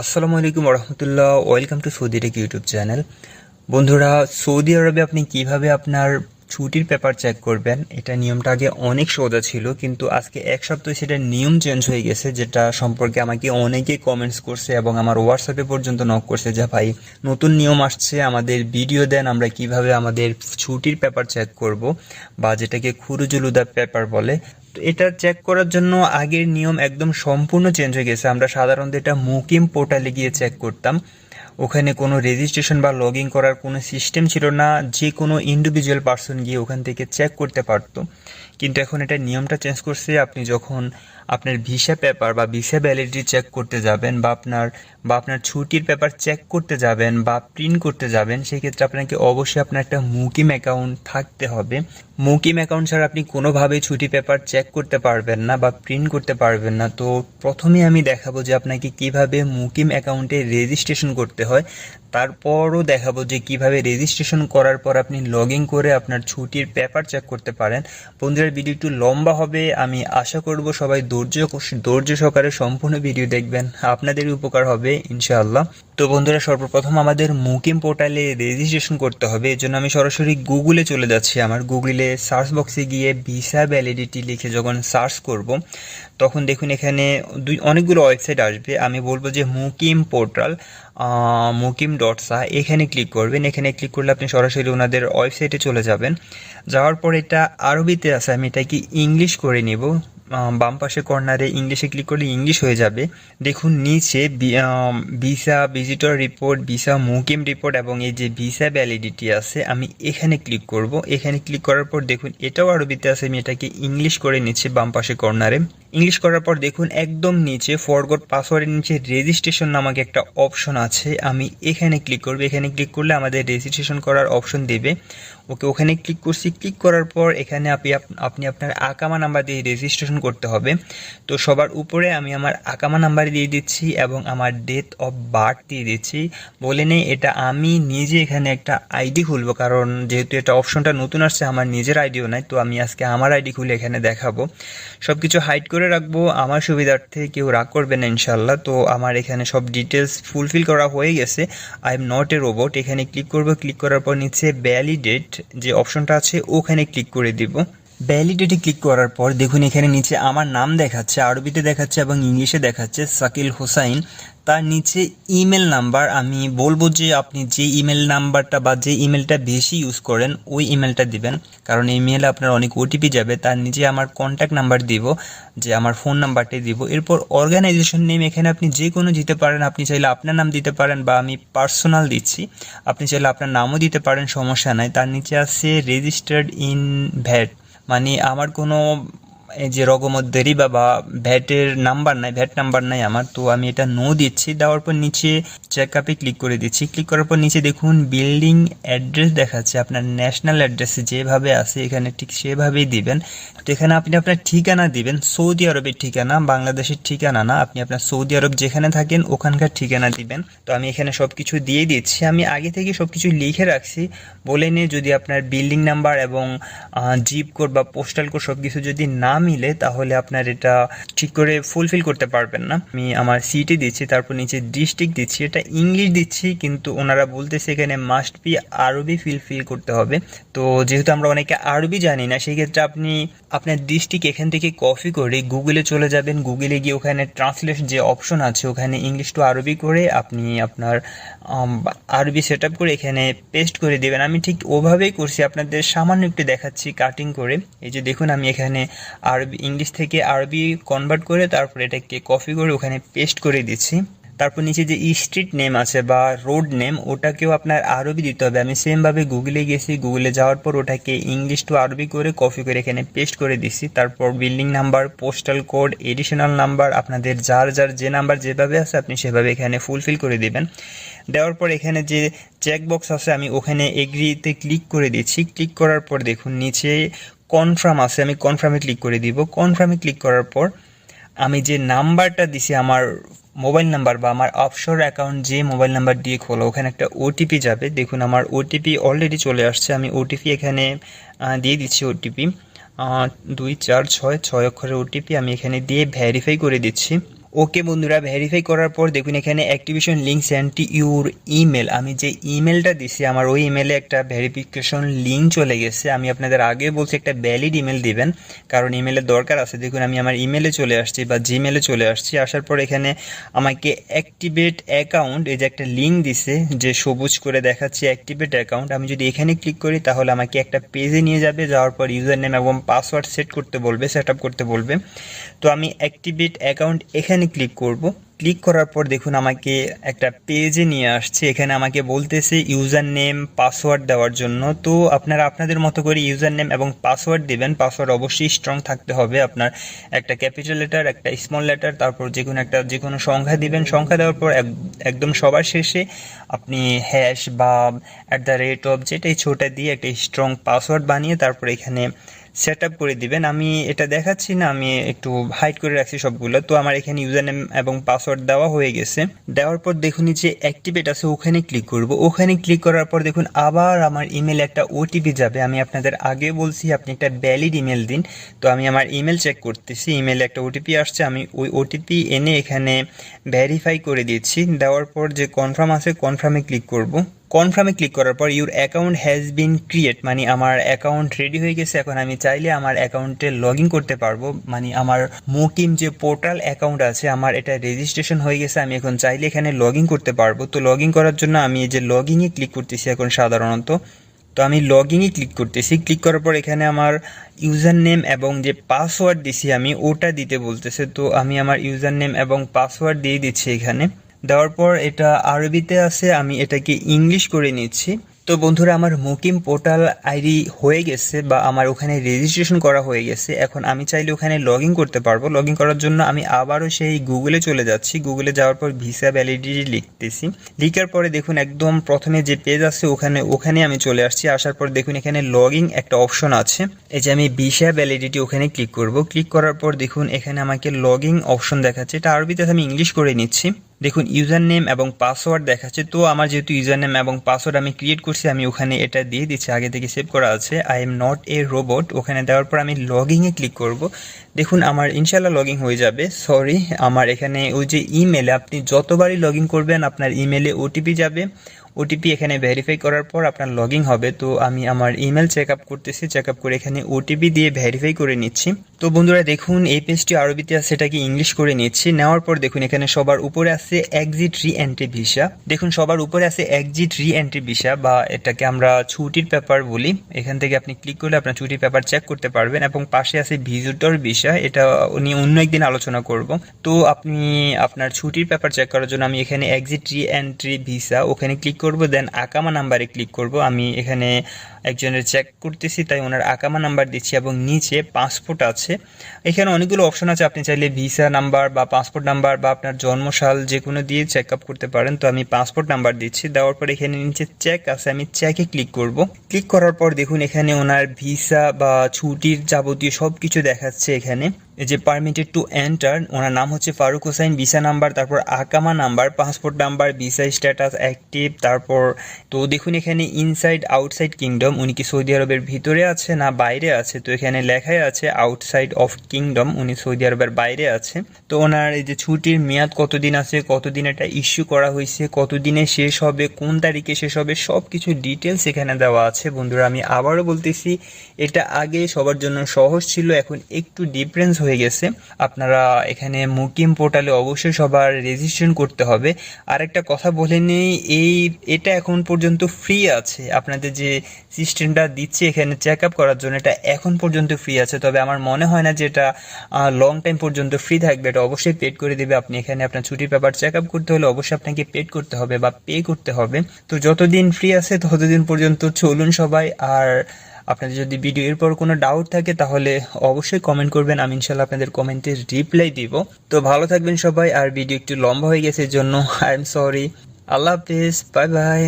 আসসালামু আলাইকুম রহমতুল্লাহ welcome to Saudi tech YouTube channel. বন্ধুরা, সৌদি আরবে আপনি কীভাবে আপনার ছুটির পেপার চেক করবেন, এটা নিয়মটা আগে অনেক সোজা ছিল, কিন্তু আজকে এক সপ্তাহে সেটা নিয়ম চেঞ্জ হয়ে গেছে, যেটা সম্পর্কে আমাকে অনেকেই কমেন্টস করছে এবং আমার হোয়াটসঅ্যাপে পর্যন্ত নক করছে যে, ভাই, নতুন নিয়ম আসছে, আমাদের ভিডিও দেন, আমরা কীভাবে আমাদের ছুটির পেপার চেক করব বা যেটাকে খুরুজুলুদা পেপার বলে এটা চেক করার জন্য আগের নিয়ম একদম সম্পূর্ণ চেঞ্জ হয়ে গেছে। আমরা সাধারণত এটা মুকিম পোর্টালে গিয়ে চেক করতাম। ওখানে কোনো রেজিস্ট্রেশন বা লগ ইন করার কোনো সিস্টেম ছিল না, যে কোনো ইন্ডিভিজুয়াল পার্সন গিয়ে ওখান থেকে চেক করতে পারতো। কিন্তু এখন এটা নিয়মটা চেঞ্জ করছে, আপনি যখন আপনার ভিসা পেপার বা ভিসা ভ্যালিডিটি চেক করতে যাবেন বা আপনার বা আপনার ছুটির পেপার চেক করতে যাবেন বা প্রিন্ট করতে যাবেন সেই ক্ষেত্রে আপনাকে অবশ্যই আপনার একটা মুকিম অ্যাকাউন্ট থাকতে হবে। মুকিম অ্যাকাউন্ট ছাড়া আপনি কোনোভাবেই ছুটি পেপার চেক করতে পারবেন না বা প্রিন্ট করতে পারবেন না। তো প্রথমে আমি দেখাবো যে আপনাকে কীভাবে মুকিম অ্যাকাউন্টে রেজিস্ট্রেশন করতে হয়। তারপরও দেখাবো যে কীভাবে রেজিস্ট্রেশন করার পর আপনি লগ ইন করে আপনার ছুটির পেপার চেক করতে পারেন। বন্ধুরা ভিডিও একটু লম্বা হবে। আমি আশা করব সবাই ধৈর্য ধৈর্য সহকারে সম্পূর্ণ ভিডিও দেখবেন। আপনাদের উপকার হবে, ইনশাআল্লাহ। তো বন্ধুরা, সর্বপ্রথম আমাদের মুকিম পোর্টালে রেজিস্ট্রেশন করতে হবে। এর জন্য আমি সরাসরি গুগলে চলে যাচ্ছি। আমার গুগলে সার্চ বক্সে গিয়ে ভিসা ভ্যালিডিটি লিখে যখন সার্চ করব, তখন দেখুন এখানে দুই, অনেকগুলো ওয়েবসাইট আসবে। আমি বলব যে মুকিম পোর্টাল মুকিম ডট সা এখানে ক্লিক করবেন। এখানে ক্লিক করলে আপনি সরাসরি ওনাদের ওয়েবসাইটে চলে যাবেন। যাওয়ার পর এটা আরবিতে আছে, আমি এটাকে ইংলিশ করে নিব। বাম পাশে কর্নারে ইংলিশে ক্লিক করলে ইংলিশ হয়ে যাবে। দেখুন, নিচে visa visitor report visa Mukim report এবং এই যে ভিসা ভ্যালিডিটি আছে, আমি এখানে ক্লিক করব। এখানে ক্লিক করার পর দেখুন, এটাও আরবিতে আছে, আমি এটাকে ইংলিশ করে নিচ্ছি বাম পাশে কর্নারে। ইংলিশ করার পর দেখুন একদম নিচে ফরগট পাসওয়ার্ডের নিচে রেজিস্ট্রেশন নামক একটা অপশন আছে। আমি এখানে ক্লিক করব। এখানে ক্লিক করলে আমাদের রেজিস্ট্রেশন করার অপশন দেবে। ওকে, ওখানে ক্লিক করছি। ক্লিক করার পর এখানে আপনি আপনি আপনার আকামা নাম্বার দিয়ে রেজিস্ট্রেশন করতে হবে। তো সবার উপরে আমি আমার আকামা নাম্বার দিয়ে দিচ্ছি এবং আমার ডেট অফ বার্থ দিয়ে দিচ্ছি। বলে নেই, এটা আমি নিজে এখানে একটা আইডি খুলবো। কারণ যেহেতু এটা অপশনটা নতুন আসছে, আমার নিজের আইডিও নাই, তো আমি আজকে আমার আইডি খুলে এখানে দেখাবো। সব কিছু হাইড করে রাখব, আমার সুবিধার্থে কেউ রাগ করবে না ইনশাল্লাহ তো আমার এখানে সব ডিটেলস ফুলফিল করা হয়ে গেছে। I am not a robot এখানে ক্লিক করব ক্লিক করার পর নিচে ভ্যালিডেট যে অপশনটা আছে, ওখানে ক্লিক করে দিব। ভ্যালিডেটে ক্লিক করার পর দেখুন এখানে নিচে আমার নাম দেখাচ্ছে, আরবিতে দেখাচ্ছে এবং ইংলিশে দেখাচ্ছে সাকিল হোসাইন। তার নিচে ইমেল নাম্বার আমি বলব যে আপনি যে ইমেল নাম্বারটা বা যে ইমেলটা বেশি ইউজ করেন, ওই ইমেলটা দিবেন। কারণ এই মেলে আপনার অনেক ওটিপি যাবে, তার নিচে আমার কন্ট্যাক্ট নাম্বার দিব, যে আমার ফোন নাম্বারটাই দিব। এরপর অর্গানাইজেশন নেম এখানে আপনি যে কোনো দিতে পারেন, আপনি চাইলে আপনার নাম দিতে পারেন বা আমি পার্সোনাল দিচ্ছি। আপনি চাইলে আপনার নামও দিতে পারেন, সমস্যা নাই। তার নিচে আছে রেজিস্টার্ড ইন ভ্যাট মানে আমার কোনো এই যে রগমদ্দেরি বা বা ভ্যাটের নাম্বার নাই, ভ্যাট নাম্বার নাই আমার, তো আমি এটা নো দিচ্ছি। দেওয়ার পর নিচে চেক আপে ক্লিক করে দিচ্ছি। ক্লিক করার পর নিচে দেখুন বিল্ডিং অ্যাড্রেস দেখাচ্ছে। আপনার ন্যাশনাল অ্যাড্রেস যেভাবে আছে, এখানে ঠিক সেভাবেই দিবেন। তো এখানে আপনি আপনার ঠিকানা দিবেন। সৌদি আরবের ঠিকানা, বাংলাদেশের ঠিকানা না। আপনি আপনার সৌদি আরব যেখানে থাকেন, ওখানকার ঠিকানা দিবেন। তো আমি এখানে সব কিছু দিয়ে দিচ্ছি। আমি আগে থেকে সব কিছু লিখে রাখছি। বলে নিয়ে যদি আপনার বিল্ডিং নাম্বার এবং জিপ কোড বা পোস্টাল কোড সব কিছু যদি না মিলে তাহলে আপনার এটা ঠিক করে ফুলফিল করতে পারবেন না। আমি আমার সিটি দিচ্ছি, তারপর নিচে ডিস্ট্রিক্ট দিচ্ছি। এটা ইংলিশ দিচ্ছি, কিন্তু ওনারা বলতেছে এখানে মাস্ট বি আরবি ফিলফিল করতে হবে। তো যেহেতু আমরা অনেকে আরবি জানি না সেই ক্ষেত্রে আপনি আপনার ডিস্ট্রিক্ট এখান থেকে কপি করে গুগলে চলে যাবেন। গুগলে গিয়ে ওখানে ট্রান্সলেশন যে অপশন আছে, ওখানে ইংলিশ টু আরবি করে আপনি আপনার আরবি সেট করে এখানে পেস্ট করে দেবেন। আমি ঠিক ওভাবেই করছি, আপনাদের সামান্য একটু দেখাচ্ছি কাটিং করে। এই যে দেখুন, আমি এখানে আরবি, ইংলিশ থেকে আরবি কনভার্ট করে তারপর এটাকে কপি করে ওখানে পেস্ট করে দিচ্ছি। তারপর নিচে যে স্ট্রিট নেম আছে বা রোড নেম ওটাকেও আপনার আরবি দিতে হবে। আমি সেমভাবে গুগলে গেছি গুগলে যাওয়ার পর ওটাকে ইংলিশ টু আরবি করে কপি করে এখানে পেস্ট করে দিচ্ছি। তারপর building number postal code additional number আপনাদের যার যার যে নাম্বার যেভাবে আছে আপনি সেভাবে এখানে ফুলফিল করে দিবেন। দেওয়ার পর এখানে যে চেকবক্স আছে, আমি ওখানে এগ্রিতে ক্লিক করে দিচ্ছি। ক্লিক করার পর দেখুন, নিচে কনফার্ম আছে, আমি কনফার্মে ক্লিক করে দিব। কনফার্মে ক্লিক করার পর আমি যে নাম্বারটা দিছি, আমার মোবাইল নাম্বার বা আমার অফশোর অ্যাকাউন্ট যে মোবাইল নাম্বার দিয়ে খোলা, ওখানে একটা ওটিপি যাবে। দেখুন, আমার ওটিপি অলরেডি চলে আসছে। আমি ওটিপি এখানে দিয়ে দিচ্ছি ওটিপি দুই চার ছয় ছয় অক্ষরের ওটিপি আমি এখানে দিয়ে ভ্যারিফাই করে দিচ্ছি। ওকে বন্ধুরা ভেরিফাই করার পর দেখুন এখানে activation link send your email আমি যে ইমেলটা দিছি, আমার ওই ইমেলে একটা ভেরিফিকেশন লিঙ্ক চলে গেছে। আমি আপনাদের আগে বলছি একটা ভ্যালিড ইমেল দিবেন, কারণ ইমেলের দরকার আছে। দেখুন, আমি আমার ইমেলে চলে আসছি বা জিমেলে চলে আসছি। আসার পর এখানে আমাকে অ্যাক্টিভেট অ্যাকাউন্ট এই যে একটা লিঙ্ক দিছে, যে সবুজ করে দেখাচ্ছে অ্যাক্টিভেট অ্যাকাউন্ট আমি যদি এখানে ক্লিক করি, তাহলে আমাকে একটা পেজে নিয়ে যাবে। যাওয়ার পর ইউজার নেম এবং পাসওয়ার্ড সেট করতে বলবে সেট করতে বলবে। তো আমি অ্যাক্টিভেট অ্যাকাউন্ট এখানে ক্লিক করব। ক্লিক করার পর দেখুন আমাকে একটা পেজে নিয়ে আসছে। এখানে আমাকে বলতেছে ইউজার নেম পাসওয়ার্ড দেওয়ার জন্য। তো আপনারা আপনাদের মতো করে ইউজার নেম এবং পাসওয়ার্ড দেবেন। পাসওয়ার্ড অবশ্যই স্ট্রং থাকতে হবে আপনার একটা ক্যাপিটাল লেটার একটা স্মল লেটার তারপর যে কোনো একটা যে কোনো সংখ্যা দিবেন। সংখ্যা দেওয়ার পর এক- একদম সবার শেষে আপনি হ্যাশ বা অ্যাট দ্য রেট অফ যেটাই ছোটা দিয়ে একটা স্ট্রং পাসওয়ার্ড বানিয়ে তারপর এখানে সেট আপ করে দিবেন। আমি এটা দেখাচ্ছি না, আমি একটু হাইড করে রাখছি সবগুলো। তো আমার এখানে ইউজার নেম এবং পাসওয়ার্ড দেওয়া হয়ে গেছে। দেওয়ার পর দেখুন যে অ্যাক্টিভেট আছে, ওখানে ক্লিক করব। ওখানে ক্লিক করার পর দেখুন আবার আমার ইমেলে একটা ওটিপি যাবে। আমি আপনাদের আগে বলছি, আপনি একটা ভ্যালিড ইমেল দিন। তো আমি আমার ইমেল চেক করতেছি ইমেলে একটা ওটিপি আসছে। আমি ওই ওটিপি এনে এখানে ভেরিফাই করে দিচ্ছি। দেওয়ার পর যে কনফার্ম আছে কনফার্মে ক্লিক করব। কনফার্মে ক্লিক করার পর your account has been create মানে আমার অ্যাকাউন্ট রেডি হয়ে গেছে। এখন আমি চাইলে আমার অ্যাকাউন্টে লগ ইন করতে পারব। মানে আমার মোকিম যে পোর্টাল অ্যাকাউন্ট আছে, আমার এটা রেজিস্ট্রেশন হয়ে গেছে। আমি এখন চাইলে এখানে লগ ইন করতে পারব। তো লগ ইন করার জন্য আমি এই যে লগ ইনে ক্লিক করতেছি এখন সাধারণত। তো আমি লগ ইনে ক্লিক করতেছি। ক্লিক করার পর এখানে আমার ইউজার নেম এবং যে পাসওয়ার্ড দিছি আমি, ওটা দিতে বলতেছে। তো আমি আমার ইউজার নেম এবং পাসওয়ার্ড দিয়ে দিচ্ছি এখানে। দেওয়ার পর এটা আরবিতে আছে, আমি এটাকে ইংলিশ করে নিচ্ছি। তো বন্ধুরা, আমার মুকিম পোর্টাল আইডি হয়ে গেছে বা আমার ওখানে রেজিস্ট্রেশন করা হয়ে গেছে। এখন আমি চাইলে ওখানে লগ করতে পারব। লগ করার জন্য আমি আবারও সেই গুগলে চলে যাচ্ছি। গুগলে যাওয়ার পর ভিসা ভ্যালিডিটি লিখতেছি। লিখার পরে দেখুন, একদম প্রথমে যে পেজ আছে, ওখানে ওখানে আমি চলে আসছি। আসার পর দেখুন, এখানে লগ একটা অপশন আছে। এই যে আমি ভিসা ভ্যালিডিটি ওখানে ক্লিক করব। ক্লিক করার পর দেখুন, এখানে আমাকে লগ অপশন দেখাচ্ছে। এটা আরবিতে আমি ইংলিশ করে নিচ্ছি। দেখুন ইউজার নেম এবং পাসওয়ার্ড দেখাচ্ছে, তো আমার যেহেতু ইউজার নেম এবং পাসওয়ার্ড আমি ক্রিয়েট করছি, আমি ওখানে এটা দিয়ে দিচ্ছি, আগে থেকে সেভ করা আছে I am not a robot ওখানে দেওয়ার পর আমি লগিংয়ে ক্লিক করব। দেখুন, আমার ইনশাল্লাহ লগিং হয়ে যাবে সরি আমার এখানে ওই যে ইমেলে আপনি যতবারই লগ করবেন, আপনার ইমেলে ওটিপি যাবে ওটিপি এখানে ভেরিফাই করার পর আপনার লগ হবে, তো আমি আমার ইমেল চেক আপ করতেছি চেক আপ করে এখানে ওটিপি দিয়ে ভেরিফাই করে নিচ্ছি। তো বন্ধুরা দেখুন, এই পেজটি আরবিতে আছে সেটাকে ইংলিশ করে নিচ্ছি। নেওয়ার পর দেখুন, এখানে সবার উপরে আছে এক্সিট রি এন্ট্রি ভিসা দেখুন, সবার উপরে আছে এক্সিট রি এন্ট্রি ভিসা বা এটাকে আমরা ছুটির পেপার বলি। এখান থেকে আপনি ক্লিক করলে আপনার ছুটির পেপার চেক করতে পারবেন এবং পাশে আছে ভিজিটর ভিসা এটা নিয়ে অন্য একদিন আলোচনা করব। তো আপনি আপনার ছুটির পেপার চেক করার জন্য আমি এখানে এক্সিট রি এন্ট্রি ভিসা ওখানে ক্লিক করব দেন আকামা নাম্বারে ক্লিক করব। আমি এখানে একজনের চেক করতেছি, তাই ওনার আকামা নাম্বার দিচ্ছি এবং নিচে পাসপোর্ট আছে। এখানে অনেকগুলো অপশন আছে। আপনি চাইলে ভিসা নাম্বার বা পাসপোর্ট নাম্বার বা আপনার জন্মসাল যে কোনো দিয়ে চেক আপ করতে পারেন। তো আমি পাসপোর্ট নাম্বার দিচ্ছি। দেওয়ার পর এখানে নিচে চেক আছে। আমি চেকে ক্লিক করব। ক্লিক করার পর দেখুন এখানে ওনার ভিসা বা ছুটির যাবতীয় সব কিছু দেখাচ্ছে এখানে। যে পারমিটেড টু এন্টার ওনার নাম হচ্ছে ফারুক হোসেন ভিসা নাম্বার, তারপর আকামা number passport number, visa status active তারপর তো দেখুন এখানে ইনসাইড আউটসাইড কিংডম উনি কি সৌদি আরবের ভিতরে আছে না বাইরে আছে? তো এখানে লেখাই আছে আউটসাইড অফ কিংডম উনি সৌদি আরবের বাইরে আছে। তো ওনার এই যে ছুটির মেয়াদ কতদিন আছে, কতদিন এটা ইস্যু করা হয়েছে, কতদিনে শেষ হবে, কোন তারিখে শেষ হবে সব কিছু ডিটেলস এখানে দেওয়া আছে। বন্ধুরা, আমি আবারও বলতেছি, এটা আগে সবার জন্য সহজ ছিল, এখন একটু ডিফারেন্স হয়ে গেছে। আপনারা এখানে মুকিম পোর্টালে অবশ্যই সবার রেজিস্ট্রেশন করতে হবে। আর একটা কথা বলে নেই, এই, এটা এখন পর্যন্ত ফ্রি আছে। আপনাদের যে সিস্টেমটা দিচ্ছে এখানে চেক আপ করার জন্য, এটা এখন পর্যন্ত ফ্রি আছে। তবে আমার মনে হয় না যে এটা লং টাইম পর্যন্ত ফ্রি থাকবে। এটা অবশ্যই পেড করে দেবে। আপনি এখানে আপনার ছুটির পেপার চেক আপ করতে হলে অবশ্যই আপনাকে পেড করতে হবে বা পে করতে হবে। তো যতদিন ফ্রি আছে, ততদিন পর্যন্ত চলুন সবাই। আর আপনাদের যদি ভিডিও এরপর কোনো ডাউট থাকে, তাহলে অবশ্যই কমেন্ট করবেন, আমি ইনশাল্লাহ আপনাদের কমেন্টের রিপ্লাই দিব। তো ভালো থাকবেন সবাই, আর ভিডিও একটু লম্বা হয়ে গেছে জন্য আই এম সরি আল্লাহ হাফিজ বাই বাই